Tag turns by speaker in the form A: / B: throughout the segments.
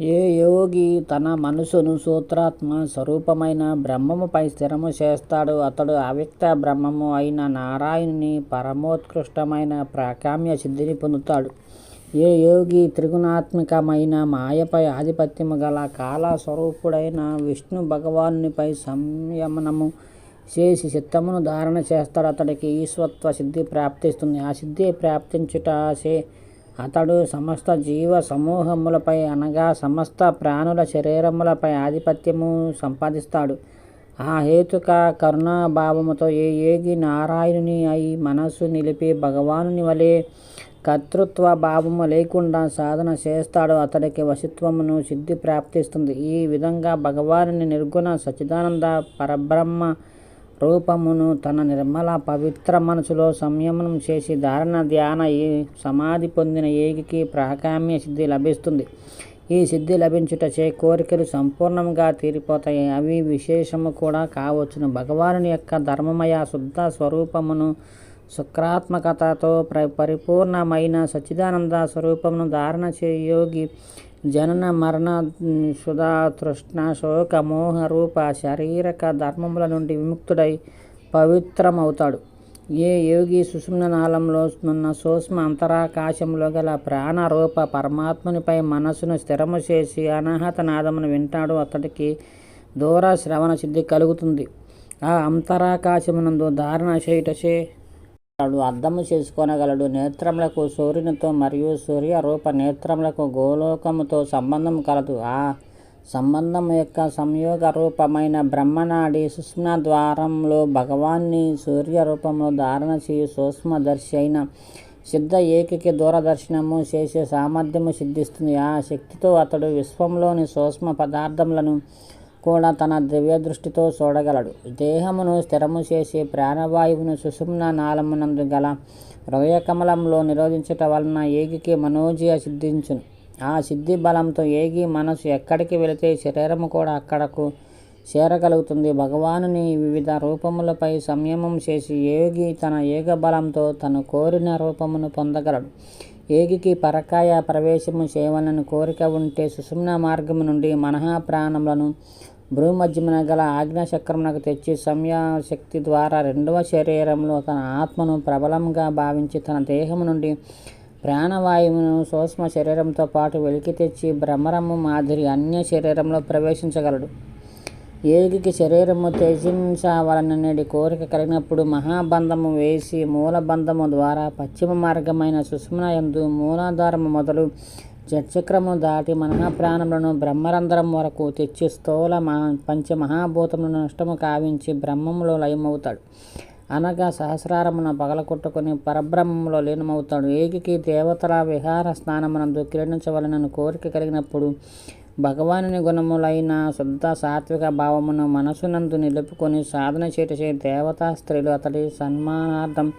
A: ఏ యోగి తన మనసును సూత్రాత్మ స్వరూపమైన బ్రహ్మముపై స్థిరము చేస్తాడు అతడు అవ్యక్త బ్రహ్మము అయిన నారాయణుని పరమోత్కృష్టమైన ప్రాకామ్య సిద్ధిని పొందుతాడు. ఏ యోగి త్రిగుణాత్మకమైన మాయపై ఆధిపత్యము గల కాల స్వరూపుడైన విష్ణు భగవానునిపై సంయమనము చేసి చిత్తమును ధారణ చేస్తాడు అతడికి ఈశ్వత్వ సిద్ధి ప్రాప్తిస్తుంది. ఆ సిద్ధి ప్రాప్తించుటే అతడు సమస్త జీవ సమూహములపై అనగా సమస్త ప్రాణుల శరీరములపై ఆధిపత్యము సంపాదిస్తాడు. ఆ హేతుక కరుణాభావముతో ఏ ఏగి నారాయణుని అయి మనస్సు నిలిపి భగవానుని వలె కర్తృత్వ భావము లేకుండా సాధన చేస్తాడో అతడికి వశిత్వమును సిద్ధి ప్రాప్తిస్తుంది. ఈ విధంగా భగవానుని నిర్గుణ సచిదానంద పరబ్రహ్మ రూపమును తన నిర్మల పవిత్ర మనసులో సంయమనం చేసి ధారణ ధ్యాన సమాధి పొందిన ఏగికి ప్రాకామ్య సిద్ధి లభిస్తుంది. ఈ సిద్ధి లభించుటచే కోరికలు సంపూర్ణంగా తీరిపోతాయి. అవి విశేషము కూడా కావచ్చును. భగవానుని యొక్క ధర్మమయ శుద్ధ స్వరూపమును శుక్రాత్మకతతో పరిపూర్ణమైన సచ్చిదానంద స్వరూపమును ధారణ చేయు యోగి జనన మరణ సుధా తృష్ణ శోక మోహ రూప శారీరక ధర్మముల నుండి విముక్తుడై పవిత్రమవుతాడు. ఏ యోగి సుషుమ్న నాళంలో ఉన్న సూక్ష్మ అంతరాకాశంలో గల ప్రాణ రూప పరమాత్మునిపై మనసును స్థిరము చేసి అనాహత నాదమును వింటాడో అతడికి దూర శ్రవణ సిద్ధి కలుగుతుంది. ఆ అంతరాకాశమునందు ధారణ చేయుటచే అతడు అర్థము చేసుకొనగలడు. నేత్రములకు సూర్యునితో మరియు సూర్యరూప నేత్రములకు గోలోకముతో సంబంధం కలదు. ఆ సంబంధం యొక్క సంయోగ రూపమైన బ్రహ్మనాడి సుష్మా ద్వారంలో భగవాన్ని సూర్య రూపంలో ధారణ చేయు సూక్ష్మదర్శి అయిన సిద్ధ ఏకికి దూరదర్శనము చేసే సామర్థ్యము సిద్ధిస్తుంది. ఆ శక్తితో అతడు విశ్వంలోని సూక్ష్మ పదార్థములను కూడా తన దివ్య దృష్టితో చూడగలడు. దేహమును స్థిరము చేసి ప్రాణవాయువును సుషుమ్న నాళమునందు గల హృదయకమలములో నిరోధించట వలన ఏగికి మనోజయ సిద్ధించును. ఆ సిద్ధి బలంతో ఏగి మనసు ఎక్కడికి వెళితే శరీరము కూడా అక్కడకు చేరగలుగుతుంది. భగవానుని వివిధ రూపములపై సంయమం చేసి యోగి తన యోగబలముతో తను కోరిన రూపమును పొందగలడు. ఏగికి పరకాయ ప్రవేశము చేయవలన కోరిక ఉంటే సుషుమ్న మార్గము నుండి మనఃప్రాణములను భూమధ్యమున గల ఆజ్ఞాచక్రమునకు తెచ్చి సంయమశక్తి ద్వారా రెండవ శరీరంలో తన ఆత్మను ప్రబలంగా భావించి తన దేహము నుండి ప్రాణవాయువును సూక్ష్మ శరీరంతో పాటు వెలికి తెచ్చి భ్రమరము మాదిరి అన్య శరీరంలో ప్రవేశించగలడు. ఏగికి శరీరము త్యజించవలననేది కోరిక కలిగినప్పుడు మహాబంధము వేసి మూలబంధము ద్వారా పశ్చిమ మార్గమైన సుషుమ్నా యందు మూలాధారము మొదలు జఠరచక్రమును దాటి మన ప్రాణములను బ్రహ్మరంధ్రం వరకు తెచ్చి స్థూల పంచమహాభూతములను నష్టము కావించి బ్రహ్మములో లయమవుతాడు. అనగా సహస్రారమున పగలకొట్టుకుని పరబ్రహ్మంలో లీనమవుతాడు. ఏకికి దేవతల విహార స్నానమునందు కిరణించవలనని కోరిక కలిగినప్పుడు భగవానుని గుణములైన శుద్ధ సాత్విక భావమును మనసునందు నిలుపుకొని సాధన చేసే దేవతా స్త్రీలు అతడి సన్మానార్థం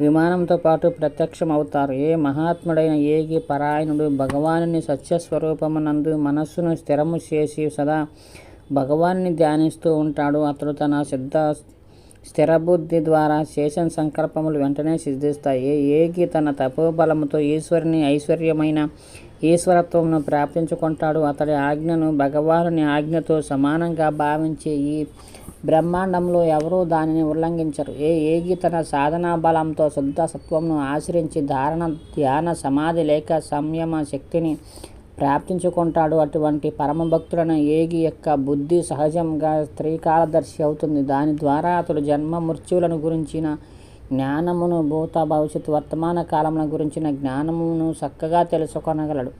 A: విమానంతో పాటు ప్రత్యక్షమవుతారు. ఏ మహాత్ముడైన ఏగి పరాయణుడు భగవానుని సత్యస్వరూపమునందు మనస్సును స్థిరము చేసి సదా భగవాన్ని ధ్యానిస్తూ ఉంటాడు అతడు తన సిద్ధ స్థిరబుద్ధి ద్వారా చేసిన సంకల్పములు వెంటనే సిద్ధిస్తాయి. ఏ తన తపోబలముతో ఈశ్వరుని ఐశ్వర్యమైన ఈశ్వరత్వమును ప్రాప్తించుకుంటాడు అతడి ఆజ్ఞను భగవానుని ఆజ్ఞతో సమానంగా భావించే ఈ బ్రహ్మాండంలో ఎవరూ దానిని ఉల్లంఘించరు. ఏ ఏగి తన సాధనాబలముతో శుద్ధ సత్వమును ఆచరించి ధారణ ధ్యాన సమాధి లేక సంయమ శక్తిని ప్రాప్తించుకుంటాడు అటువంటి పరమభక్తుడైన ఏగి యొక్క బుద్ధి సహజంగా స్త్రీకాలదర్శి అవుతుంది. దాని ద్వారా అతడు జన్మ మృత్యువులను గురించిన జ్ఞానమును భూత భవిష్యత్ వర్తమాన కాలముల గురించిన జ్ఞానమును చక్కగా తెలుసుకొనగలడు.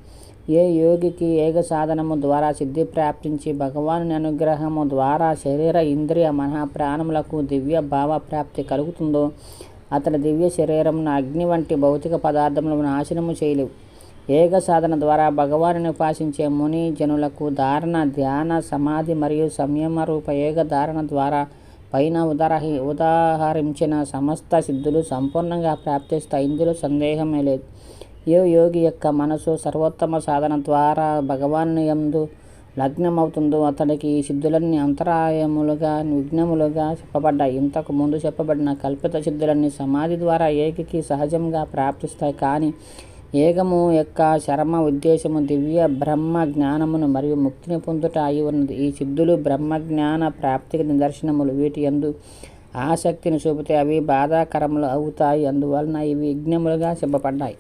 A: ఏ యోగికి యోగసాధనము ద్వారా సిద్ధి ప్రాప్తించి భగవాను అనుగ్రహము ద్వారా శరీర ఇంద్రియ మనఃప్రాణములకు దివ్య భావ ప్రాప్తి కలుగుతుందో అతని దివ్య శరీరమును అగ్ని వంటి భౌతిక పదార్థములు నాశనము చేయలేవు. యోగ సాధన ద్వారా భగవానుని ఉపాసించే ముని జనులకు ధారణ ధ్యాన సమాధి మరియు సంయమరూప యోగ ధారణ ద్వారా పైన ఉదహరించిన సమస్త సిద్ధులు సంపూర్ణంగా ప్రాప్తిస్తాయి. ఇందులో సందేహమే లేదు. ఏ యోగి యొక్క మనసు సర్వోత్తమ సాధన ద్వారా భగవానుని యందు లగ్నమవుతుందో అతడికి ఈ సిద్ధులన్నీ అంతరాయములుగా విఘ్నములుగా చెప్పబడ్డాయి. ఇంతకు ముందు చెప్పబడిన కల్పిత సిద్ధులన్నీ సమాధి ద్వారా ఏకికి సహజంగా ప్రాప్తిస్తాయి. కానీ ఏగము యొక్క చరమ ఉద్దేశము దివ్య బ్రహ్మ జ్ఞానమును మరియు ముక్తిని పొందుట అయి ఉన్నది. ఈ సిద్ధులు బ్రహ్మ జ్ఞాన ప్రాప్తికి నిదర్శనములు. వీటి ఎందు ఆసక్తిని చూపితే అవి బాధాకరములు అవుతాయి. అందువలన ఇవి యజ్ఞములుగా చెప్పబడ్డాయి.